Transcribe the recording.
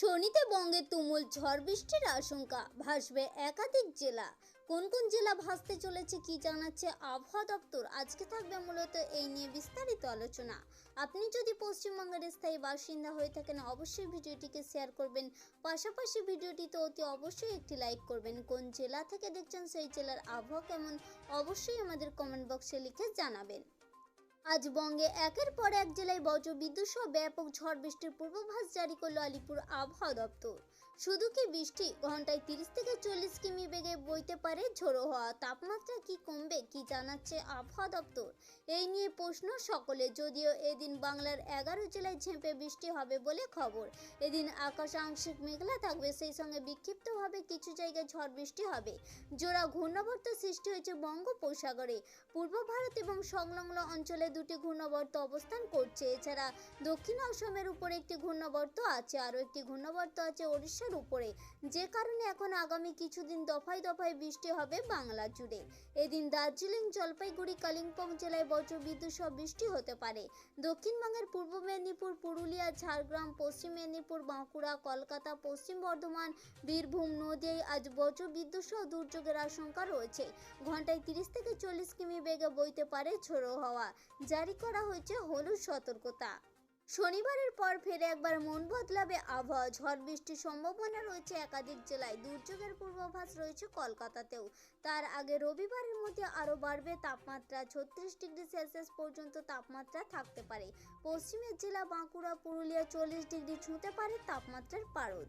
শনিতে বঙ্গে তুমুল ঝড় বৃষ্টির আশঙ্কা। ভাসবে একাধিক জেলা। কোন কোন জেলা ভাসতে চলেছে কি জানাচ্ছে আবহাওয়া দপ্তর? আজকে থাকবে মূলত এই নিয়ে বিস্তারিত আলোচনা। আপনি যদি পশ্চিমবঙ্গের স্থায়ী বাসিন্দা হয়ে থাকেন, অবশ্যই ভিডিওটিকে শেয়ার করবেন। পাশাপাশি ভিডিওটিতে অতি অবশ্যই একটি লাইক করবেন। কোন জেলা থেকে দেখছেন সেই জেলার আবহাওয়া কেমন, অবশ্যই আমাদের কমেন্ট বক্সে লিখে জানাবেন। আজ বঙ্গে একের পর এক জেলায় বজ্র বিদ্যুৎ সহ ব্যাপক ঝড় বৃষ্টির পূর্বাভাস জারি করল আলিপুর আবহাওয়া দপ্তর। শুধু কি বৃষ্টি? ঘন্টায় তিরিশ থেকে চল্লিশ কিমি বেগে বইতে পারে ঝোড়ো হওয়া। তাপমাত্রা কি কমবে কি জানাচ্ছে আবহাওয়া দপ্তর? এই নিয়ে প্রশ্ন সকলে। যদিও এদিন বাংলার এগারো জেলায় ঝেঁপে বৃষ্টি হবে বলে খবর। এদিন আকাশ আংশিক মেঘলা থাকবে। সেই সঙ্গে বিক্ষিপ্তভাবে কিছু জায়গায় ঝড় বৃষ্টি হবে। জোড়া ঘূর্ণাবর্ত সৃষ্টি হয়েছে বঙ্গোপসাগরে। পূর্ব ভারত এবং সংলগ্ন অঞ্চলে দুটি ঘূর্ণাবর্ত অবস্থান করছে। এছাড়া দক্ষিণ অসমের উপরে একটি ঘূর্ণবর্ত আছে, আরও একটি ঘূর্ণবর্ত আছে ওড়িশার উপরে। যে কারণে এখন আগামী কিছুদিন দফায় দফায় বৃষ্টি হবে বাংলা জুড়ে। এদিন দার্জিলিং, জলপাইগুড়ি, কালিম্পং জেলায় বজ্রবিদ্যুৎ সহ বৃষ্টি হতে পারে। দক্ষিণবঙ্গের পূর্ব মেদিনীপুর, পুরুলিয়া, ঝাড়গ্রাম, পশ্চিম মেদিনীপুর, বাঁকুড়া, কলকাতা, পশ্চিম বর্ধমান, বীরভূম, নদিয়ায় আজ বজ্রবিদ্যুৎ সহ দুর্যোগের আশঙ্কা রয়েছে। ঘন্টায় তিরিশ থেকে চল্লিশ কিমি বেগে বইতে পারে ঝোড়ো হওয়া। জারি করা হয়েছে হলুদ সতর্কতা। শনিবারের পর ফেরে একবার মন বদলাবে আবহাওয়া। ঝড় বৃষ্টির সম্ভাবনা রয়েছে একাধিক জেলায়। দুর্যোগের পূর্বাভাস রয়েছে কলকাতাতেও। তার আগে রবিবারের মধ্যে আরও বাড়বে তাপমাত্রা। ছত্রিশ ডিগ্রি সেলসিয়াস পর্যন্ত তাপমাত্রা থাকতে পারে। পশ্চিমের জেলা বাঁকুড়া, পুরুলিয়া চল্লিশ ডিগ্রি ছুঁতে পারে তাপমাত্রার পারদ।